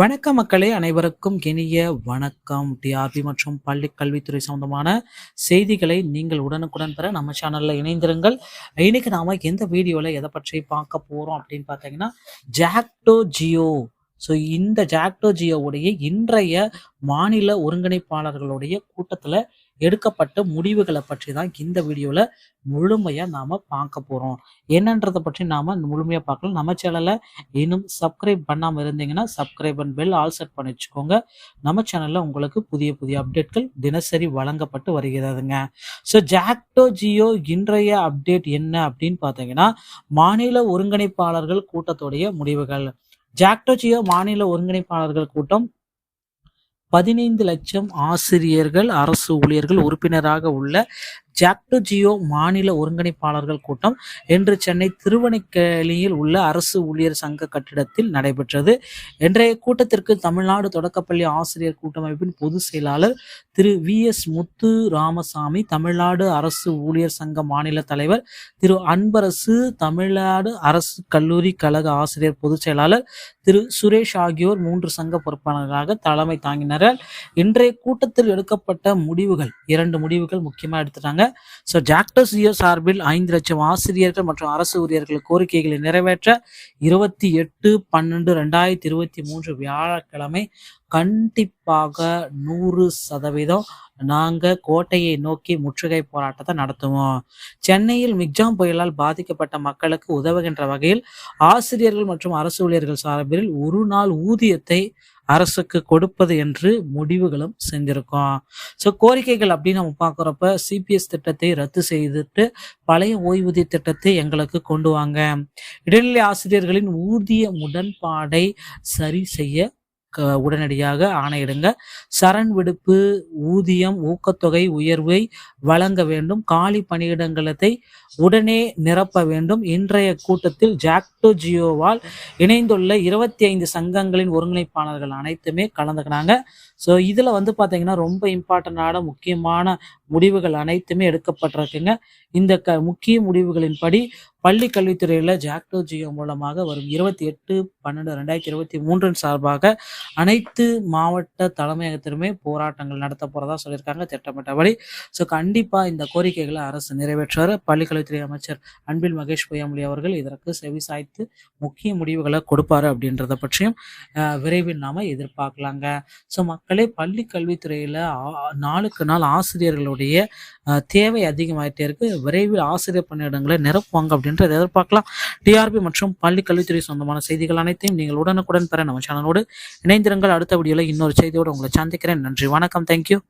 வணக்கம் மக்களே அனைவருக்கும் இனிய வணக்கம். டிஆர்பி மற்றும் பள்ளி கல்வித்துறை சம்பந்தமான செய்திகளை நீங்கள் உடனுக்குடன் பெற நம்ம சேனல்ல இணைந்திருங்கள். இன்னைக்கு நாம எந்த வீடியோல எதை பற்றி பார்க்க போறோம் அப்படின்னு பார்த்தீங்கன்னா ஜாக்டோ ஜியோ. ஸோ இந்த ஜாக்டோ ஜியோவுடைய இன்றைய மாநில ஒருங்கிணைப்பாளர்களுடைய கூட்டத்தில் எடுக்கப்பட்ட முடிவுகளை பற்றி தான் இந்த வீடியோவில் முழுமையாக நாம் பார்க்க போகிறோம் என்னன்றதை பற்றி நாம் முழுமையாக பார்க்கலாம். நம்ம சேனலை இன்னும் சப்ஸ்கிரைப் பண்ணாமல் இருந்தீங்கன்னா subscribe and bell all set பண்ணி வச்சுக்கோங்க. நம்ம சேனலில் உங்களுக்கு புதிய புதிய அப்டேட்கள் தினசரி வழங்கப்பட்டு வருகிறதுங்க. ஸோ ஜாக்டோ ஜியோ இன்றைய அப்டேட் என்ன அப்படின்னு பார்த்தீங்கன்னா மாநில ஒருங்கிணைப்பாளர்கள் கூட்டத்துடைய முடிவுகள். ஜாக்டோ ஜியோ மாநில ஒருங்கிணைப்பாளர்கள் கூட்டம் பதினைந்து லட்சம் ஆசிரியர்கள் அரசு ஊழியர்கள் உறுப்பினராக உள்ள ஜாக்டோ ஜியோ மாநில ஒருங்கிணைப்பாளர்கள் கூட்டம் இன்று சென்னை திருவனைக்கேலியில் உள்ள அரசு ஊழியர் சங்க கட்டிடத்தில் நடைபெற்றது. இன்றைய கூட்டத்திற்கு தமிழ்நாடு தொடக்கப்பள்ளி ஆசிரியர் கூட்டமைப்பின் பொதுச் செயலாளர் திரு வி எஸ் முத்து ராமசாமி தமிழ்நாடு அரசு ஊழியர் சங்க மாநில தலைவர் திரு அன்பரசு தமிழ்நாடு அரசு கல்லூரி கழக ஆசிரியர் பொதுச் செயலாளர் திரு சுரேஷ் ஆகியோர் மூன்று சங்க பொறுப்பாளர்களாக தலைமை தாங்கினர் இன்றைய கூட்டத்தில் எடுக்கப்பட்ட முடிவுகள் இரண்டு முடிவுகள் முக்கியமாக எடுத்துட்டாங்க. ஸோ ஜாக்டோசியோ சார்பில் ஐந்து லட்சம் ஆசிரியர்கள் மற்றும் அரசு ஊழியர்கள் கோரிக்கைகளை நிறைவேற்ற இருபத்தி எட்டு பன்னெண்டு ரெண்டாயிரத்தி இருபத்தி மூன்று வியாழக்கிழமை கண்டிப்பாக நூறு சதவீதம் நாங்கள் கோட்டையை நோக்கி முற்றுகை போராட்டத்தை நடத்துவோம். சென்னையில் மிக்ஜாம் புயலால் பாதிக்கப்பட்ட மக்களுக்கு உதவுகின்ற வகையில் ஆசிரியர்கள் மற்றும் அரசு ஊழியர்கள் சார்பில் ஒரு நாள் ஊதியத்தை அரசுக்கு கொடுப்பது என்று முடிவுகளும் செஞ்சிருக்கோம். ஸோ கோரிக்கைகள் அப்படின்னு நம்ம பார்க்குறப்ப சிபிஎஸ் திட்டத்தை ரத்து செய்துட்டு பழைய ஓய்வூதிய திட்டத்தை எங்களுக்கு கொண்டு வாங்க. இடைநிலை ஆசிரியர்களின் ஊதிய உடன்பாடை சரி செய்ய உடனடியாக ஆணையிடுங்க. சரண் விடுப்பு ஊதியம் ஊக்கத்தொகை உயர்வை வழங்க வேண்டும். காலி பணியிடங்களை உடனே நிரப்ப வேண்டும். இன்றைய கூட்டத்தில் ஜாக்டோ ஜியோவால் இணைந்துள்ள இருபத்தி ஐந்து சங்கங்களின் ஒருங்கிணைப்பாளர்கள் அனைத்துமே கலந்துக்கினாங்க. ஸோ இதில் வந்து பார்த்தீங்கன்னா ரொம்ப இம்பார்ட்டண்டான முக்கியமான முடிவுகள் அனைத்துமே எடுக்கப்பட்டிருக்குங்க. இந்த க முக்கிய முடிவுகளின்படி பள்ளி கல்வித்துறையில் ஜாக்டோ ஜியோ மூலமாக வரும் இருபத்தி எட்டு பன்னெண்டு ரெண்டாயிரத்தி இருபத்தி மூன்றின் சார்பாக அனைத்து மாவட்ட தலைமையகத்திலுமே போராட்டங்கள் நடத்த போகிறதா சொல்லியிருக்காங்க திட்டமிட்டபடி. ஸோ கண்டிப்பாக இந்த கோரிக்கைகளை அரசு நிறைவேற்றார் பள்ளிக்கல்வித்துறை அமைச்சர் அன்பில் மகேஷ் பொய்யாமொழி அவர்கள் இதற்கு செவி சாய்த்து முக்கிய முடிவுகளை கொடுப்பாரு அப்படின்றத பற்றியும் விரைவில் நாம எதிர்பார்க்கலாங்க. ஸோ மக்களே பள்ளி கல்வித்துறையில் நாளுக்கு நாள் ஆசிரியர்களுடைய தேவை அதிகமாகிட்டே இருக்கு. விரைவில் ஆசிரியர் பணியிடங்களை நிரப்புவாங்க அப்படின்னு என்று எதிர்பார்க்கலாம். டிஆர்பி மற்றும் பள்ளி கல்வித்துறை சொந்தமான செய்திகள் அனைத்தையும் நீங்கள் உடனுக்குடன் பெற நம்ம சேனலோடு இணைந்திருங்கள். அடுத்த வீடியோவில் இன்னொரு செய்தியோடு உங்களை சந்திக்கிறேன். நன்றி. வணக்கம். தேங்க்யூ